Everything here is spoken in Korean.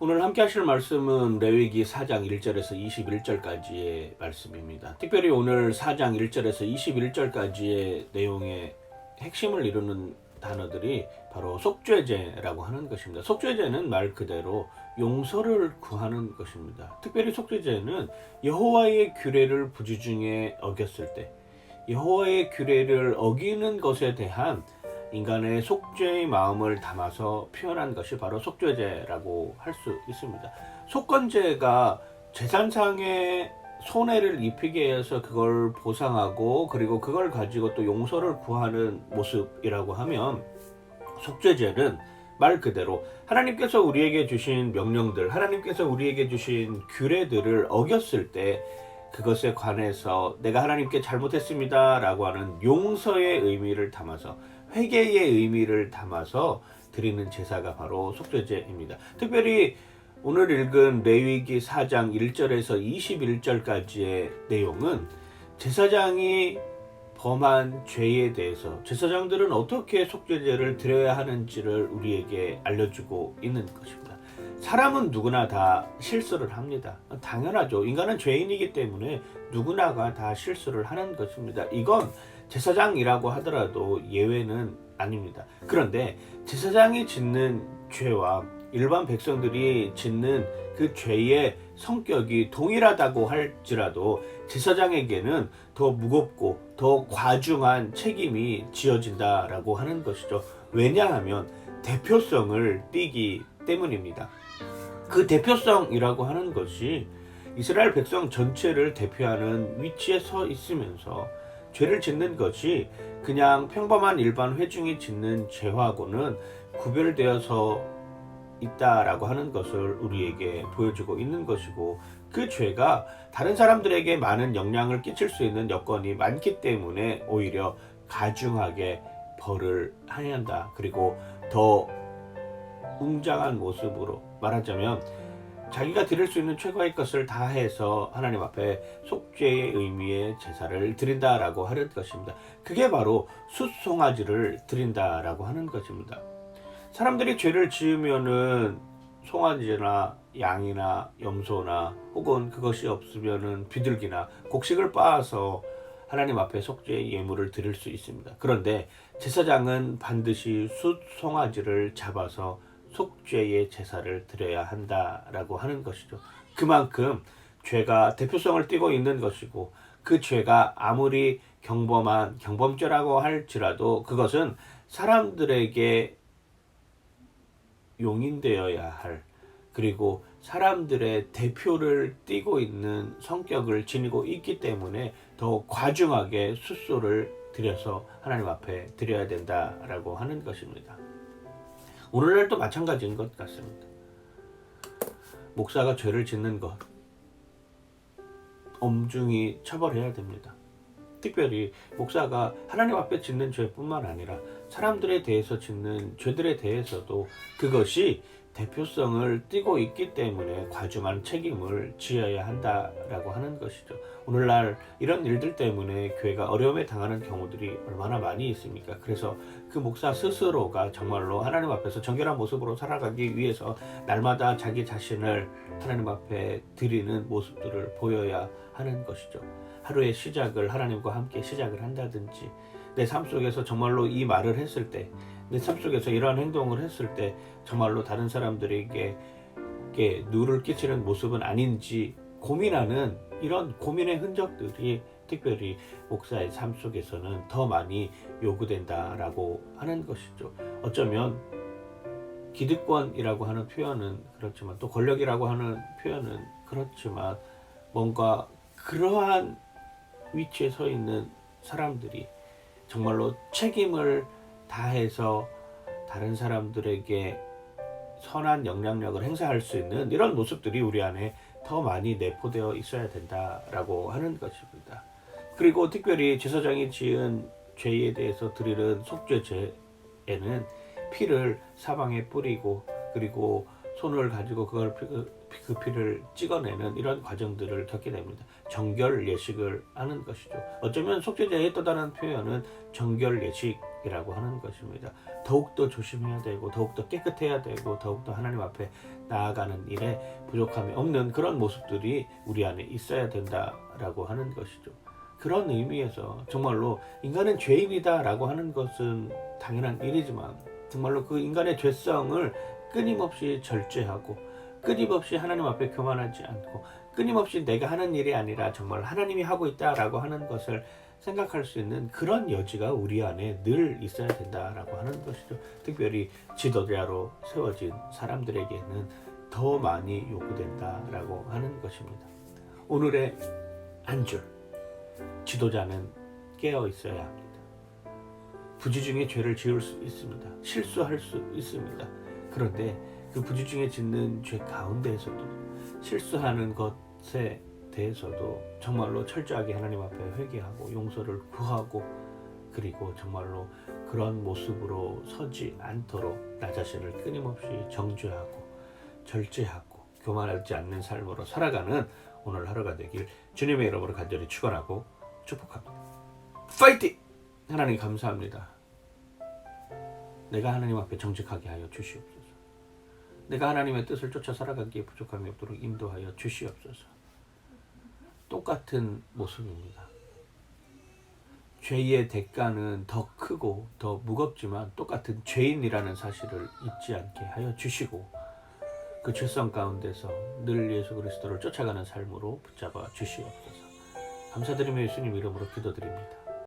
오늘 함께 하실 말씀은 레위기 4장 1절에서 21절까지의 말씀입니다. 특별히 오늘 4장 1절에서 21절까지의 내용의 핵심을 이루는 단어들이 바로 속죄제라고 하는 것입니다. 속죄제는 말 그대로 용서를 구하는 것입니다. 특별히 속죄제는 여호와의 규례를 부지중에 어겼을 때 여호와의 규례를 어기는 것에 대한 인간의 속죄의 마음을 담아서 표현한 것이 바로 속죄제라고 할 수 있습니다. 속건제가 재산상의 손해를 입히게 해서 그걸 보상하고 그리고 그걸 가지고 또 용서를 구하는 모습이라고 하면 속죄제는 말 그대로 하나님께서 우리에게 주신 명령들, 하나님께서 우리에게 주신 규례들을 어겼을 때 그것에 관해서 내가 하나님께 잘못했습니다라고 하는 용서의 의미를 담아서 회개의 의미를 담아서 드리는 제사가 바로 속죄제입니다. 특별히 오늘 읽은 레위기 4장 1절에서 21절까지의 내용은 제사장이 범한 죄에 대해서 제사장들은 어떻게 속죄제를 드려야 하는지를 우리에게 알려주고 있는 것입니다. 사람은 누구나 다 실수를 합니다. 당연하죠. 인간은 죄인이기 때문에 누구나가 다 실수를 하는 것입니다. 이건 제사장이라고 하더라도 예외는 아닙니다. 그런데 제사장이 짓는 죄와 일반 백성들이 짓는 그 죄의 성격이 동일하다고 할지라도 제사장에게는 더 무겁고 더 과중한 책임이 지어진다라고 하는 것이죠. 왜냐하면 대표성을 띠기 때문입니다. 그 대표성이라고 하는 것이 이스라엘 백성 전체를 대표하는 위치에 서 있으면서 죄를 짓는 것이 그냥 평범한 일반 회중이 짓는 죄하고는 구별되어서 있다라고 하는 것을 우리에게 보여주고 있는 것이고 그 죄가 다른 사람들에게 많은 영향을 끼칠 수 있는 여건이 많기 때문에 오히려 가중하게 벌을 하야 한다. 그리고 더 웅장한 모습으로 말하자면 자기가 드릴 수 있는 최고의 것을 다해서 하나님 앞에 속죄의 의미의 제사를 드린다라고 하는 것입니다. 그게 바로 숫송아지를 드린다라고 하는 것입니다. 사람들이 죄를 지으면은 송아지나 양이나 염소나 혹은 그것이 없으면은 비둘기나 곡식을 빻아서 하나님 앞에 속죄의 예물을 드릴 수 있습니다. 그런데 제사장은 반드시 숫 송아지를 잡아서 속죄의 제사를 드려야 한다라고 하는 것이죠. 그만큼 죄가 대표성을 띠고 있는 것이고 그 죄가 아무리 경범한 경범죄라고 할지라도 그것은 사람들에게 용인되어야 할 그리고 사람들의 대표를 띠고 있는 성격을 지니고 있기 때문에 더 과중하게 숫소를 들여서 하나님 앞에 드려야 된다라고 하는 것입니다. 오늘날도 마찬가지인 것 같습니다. 목사가 죄를 짓는 것 엄중히 처벌해야 됩니다. 특별히 목사가 하나님 앞에 짓는 죄뿐만 아니라 사람들에 대해서 짓는 죄들에 대해서도 그것이 대표성을 띠고 있기 때문에 과중한 책임을 지어야 한다라고 하는 것이죠. 오늘날 이런 일들 때문에 교회가 어려움에 당하는 경우들이 얼마나 많이 있습니까? 그래서 그 목사 스스로가 정말로 하나님 앞에서 정결한 모습으로 살아가기 위해서 날마다 자기 자신을 하나님 앞에 드리는 모습들을 보여야 하는 것이죠. 하루의 시작을 하나님과 함께 시작을 한다든지 내 삶 속에서 정말로 이 말을 했을 때 내 삶 속에서 이러한 행동을 했을 때 정말로 다른 사람들에게 게 누를 끼치는 모습은 아닌지 고민하는 이런 고민의 흔적들이 특별히 목사의 삶 속에서는 더 많이 요구된다라고 하는 것이죠. 어쩌면 기득권이라고 하는 표현은 그렇지만 또 권력이라고 하는 표현은 그렇지만 뭔가 그러한 위치에 서 있는 사람들이 정말로 책임을 다해서 다른 사람들에게 선한 영향력을 행사할 수 있는 이런 모습들이 우리 안에 더 많이 내포되어 있어야 된다라고 하는 것입니다. 그리고 특별히 제사장이 지은 죄에 대해서 드리는 속죄죄에는 피를 사방에 뿌리고 그리고 손을 가지고 그걸 그 피를 찍어내는 이런 과정들을 겪게 됩니다. 정결 예식을 하는 것이죠. 어쩌면 속죄제의 또 다른 표현은 정결 예식이라고 하는 것입니다. 더욱더 조심해야 되고 더욱더 깨끗해야 되고 더욱더 하나님 앞에 나아가는 일에 부족함이 없는 그런 모습들이 우리 안에 있어야 된다라고 하는 것이죠. 그런 의미에서 정말로 인간은 죄인이다라고 하는 것은 당연한 일이지만 정말로 그 인간의 죄성을 끊임없이 절제하고 끊임없이 하나님 앞에 교만하지 않고 끊임없이 내가 하는 일이 아니라 정말 하나님이 하고 있다라고 하는 것을 생각할 수 있는 그런 여지가 우리 안에 늘 있어야 된다라고 하는 것이죠. 특별히 지도자로 세워진 사람들에게는 더 많이 요구된다라고 하는 것입니다. 오늘의 한 줄. 지도자는 깨어 있어야 합니다. 부지 중에 죄를 지을 수 있습니다. 실수할 수 있습니다. 그런데 그 부지 중에 짓는 죄 가운데에서도 실수하는 것에 대해서도 정말로 철저하게 하나님 앞에 회개하고 용서를 구하고 그리고 정말로 그런 모습으로 서지 않도록 나 자신을 끊임없이 정죄하고 절제하고 교만하지 않는 삶으로 살아가는 오늘 하루가 되길 주님의 이름으로 간절히 축원하고 축복합니다. 파이팅! 하나님 감사합니다. 내가 하나님 앞에 정직하게 하여 주시옵소서. 내가 하나님의 뜻을 쫓아 살아가기에 부족함이 없도록 인도하여 주시옵소서. 똑같은 모습입니다. 죄의 대가는 더 크고 더 무겁지만 똑같은 죄인이라는 사실을 잊지 않게 하여 주시고 그 죄성 가운데서 늘 예수 그리스도를 쫓아가는 삶으로 붙잡아 주시옵소서. 감사드리며 예수님 이름으로 기도드립니다.